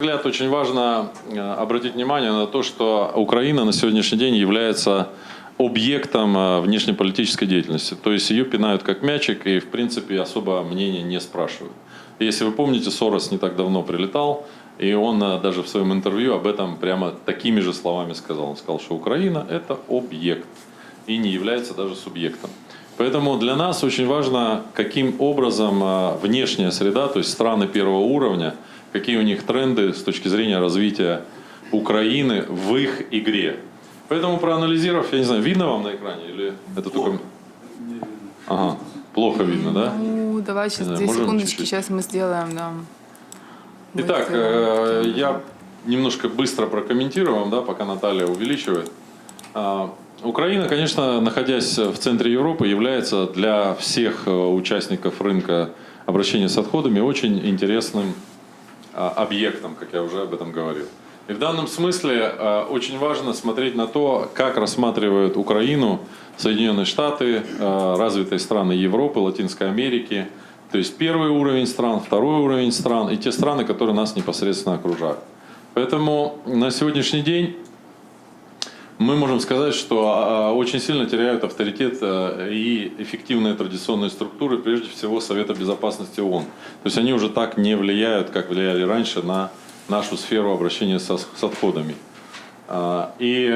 взгляд, очень важно э, обратить внимание на то, что Украина на сегодняшний день является объектом э, внешнеполитической деятельности. То есть ее пинают как мячик и, в принципе, особо мнения не спрашивают. Если вы помните, Сорос не так давно прилетал, и он э, даже в своем интервью об этом прямо такими же словами сказал. Он сказал, что Украина – это объект и не является даже субъектом. Поэтому для нас очень важно, каким образом э, внешняя среда, то есть страны первого уровня, какие у них тренды с точки зрения развития Украины в их игре. Поэтому проанализировав, я не знаю, видно вам на экране или это только... Ага, плохо видно, да? Ну, давай сейчас знаю, две секундочки, чуть-чуть? сейчас мы сделаем, да. Мы Итак, сделаем. э, я немножко быстро прокомментирую вам, да, пока Наталья увеличивает. Украина, конечно, находясь в центре Европы, является для всех э, участников рынка обращения с отходами очень интересным а, объектом, как я уже об этом говорил. И в данном смысле э, очень важно смотреть на то, как рассматривают Украину Соединенные Штаты, э, развитые страны Европы, Латинской Америки. То есть первый уровень стран, второй уровень стран и те страны, которые нас непосредственно окружают. Поэтому на сегодняшний день мы можем сказать, что а, очень сильно теряют авторитет э, и эффективные традиционные структуры, прежде всего Совета Безопасности ООН. То есть они уже так не влияют, как влияли раньше, на нашу сферу обращения со- с отходами. А, И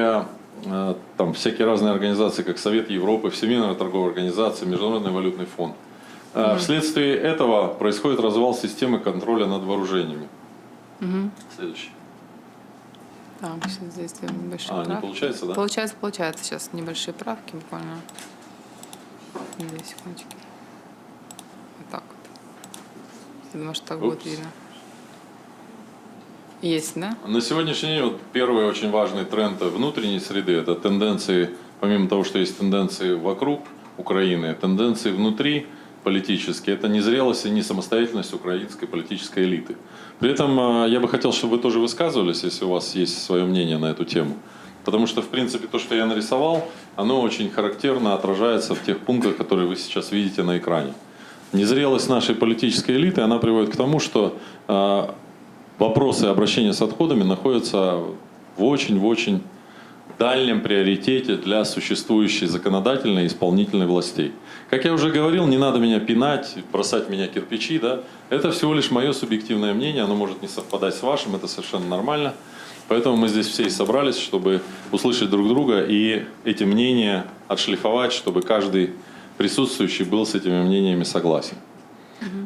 э, там всякие разные организации, как Совет Европы, Всемирная торговая организация, Международный валютный фонд. А, Вследствие этого происходит развал системы контроля над вооружениями. Следующий. Так, сейчас здесь небольшие А, не правки. получается, да? Получается, получается. Сейчас небольшие правки буквально. Две секундочки. Вот так вот. Я думаю, что так будет Упс. видно. Есть, да? На сегодняшний день вот первый очень важный тренд внутренней среды – это тенденции, помимо того, что есть тенденции вокруг Украины, тенденции внутри политические – это незрелость и несамостоятельность украинской политической элиты. При этом э, я бы хотел, чтобы вы тоже высказывались, если у вас есть свое мнение на эту тему. Потому что, в принципе, то, что я нарисовал, оно очень характерно отражается в тех пунктах, которые вы сейчас видите на экране. Незрелость нашей политической элиты, она приводит к тому, что э, вопросы обращения с отходами находятся в очень, в очень дальнем приоритете для существующей законодательной и исполнительной властей. Как я уже говорил, не надо меня пинать, бросать в меня кирпичи, да. Это всего лишь мое субъективное мнение, оно может не совпадать с вашим, это совершенно нормально. Поэтому мы здесь все и собрались, чтобы услышать друг друга и эти мнения отшлифовать, чтобы каждый присутствующий был с этими мнениями согласен.